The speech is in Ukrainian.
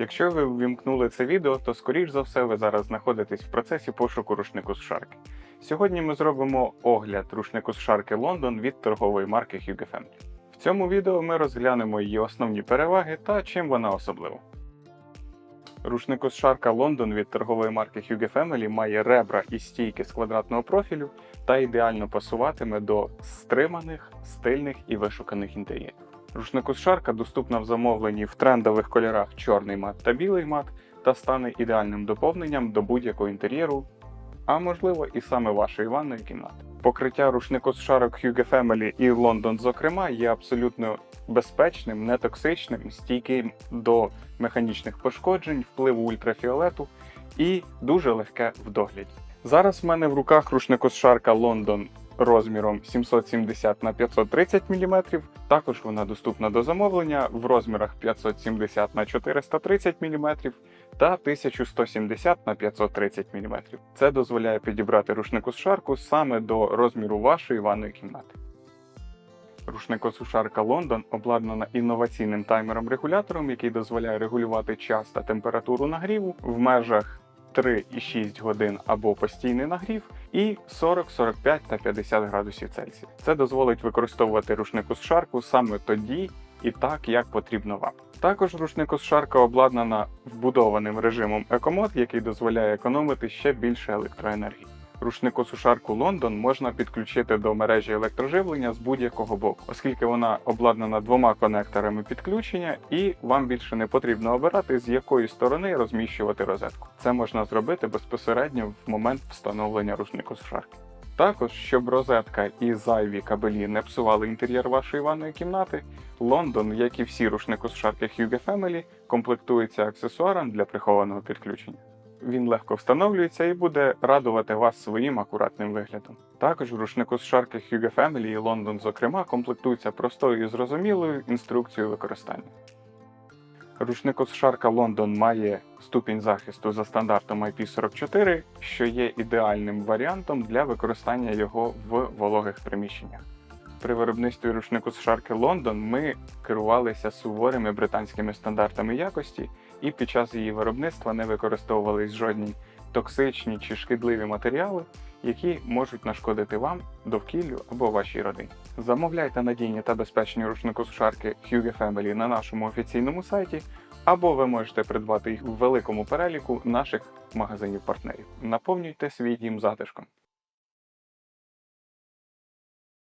Якщо ви ввімкнули це відео, то скоріш за все ви зараз знаходитесь в процесі пошуку рушнику з шарки. Сьогодні ми зробимо огляд рушнику з шарки Лондон від торгової марки Hugo Family. В цьому відео ми розглянемо її основні переваги та чим вона особлива. Рушнику з шарка Лондон від торгової марки Hugo Family має ребра і стійки з квадратного профілю та ідеально пасуватиме до стриманих, стильних і вишуканих інтер'єрів. Рушнику з шарка доступна в замовленні в трендових кольорах чорний мат та білий мат та стане ідеальним доповненням до будь-якого інтер'єру, а можливо і саме вашої ванної кімнати. Покриття рушнику з шарок Hugo Family і London, зокрема, є абсолютно безпечним, нетоксичним, стійким до механічних пошкоджень, впливу ультрафіолету і дуже легке в догляді. Зараз в мене в руках рушнику з шарка London розміром 770 на 530 мм. Також вона доступна до замовлення в розмірах 570 на 430 мм та 1170 на 530 мм. Це дозволяє підібрати рушнику з шарку саме до розміру вашої ванної кімнати. Рушникосушарка Лондон обладнана інноваційним таймером-регулятором, який дозволяє регулювати час та температуру нагріву в межах 3,6 годин або постійний нагрів, і 40, 45 та 50 градусів Цельсія. Це дозволить використовувати рушникосушарку саме тоді і так, як потрібно вам. Також рушникосушарка обладнана вбудованим режимом екомод, який дозволяє економити ще більше електроенергії. Рушникосушарку Лондон можна підключити до мережі електроживлення з будь-якого боку, оскільки вона обладнана двома конекторами підключення, і вам більше не потрібно обирати, з якої сторони розміщувати розетку. Це можна зробити безпосередньо в момент встановлення рушникосушарки. Також, щоб розетка і зайві кабелі не псували інтер'єр вашої ванної кімнати, Лондон, як і всі рушникосушарки Hugo Family, комплектується аксесуаром для прихованого підключення. Він легко встановлюється і буде радувати вас своїм акуратним виглядом. Також в рушнику з шарки Hugo Family і London, зокрема, комплектується простою і зрозумілою інструкцією використання. Рушнику з шарка London має ступінь захисту за стандартом IP44, що є ідеальним варіантом для використання його в вологих приміщеннях. При виробництві рушнику з шарки London ми керувалися суворими британськими стандартами якості і під час її виробництва не використовувались жодні токсичні чи шкідливі матеріали, які можуть нашкодити вам, довкіллю або вашій родині. Замовляйте надійні та безпечні рушникосушарки Hugo Family на нашому офіційному сайті, або ви можете придбати їх в великому переліку наших магазинів-партнерів. Наповнюйте свій дім затишком.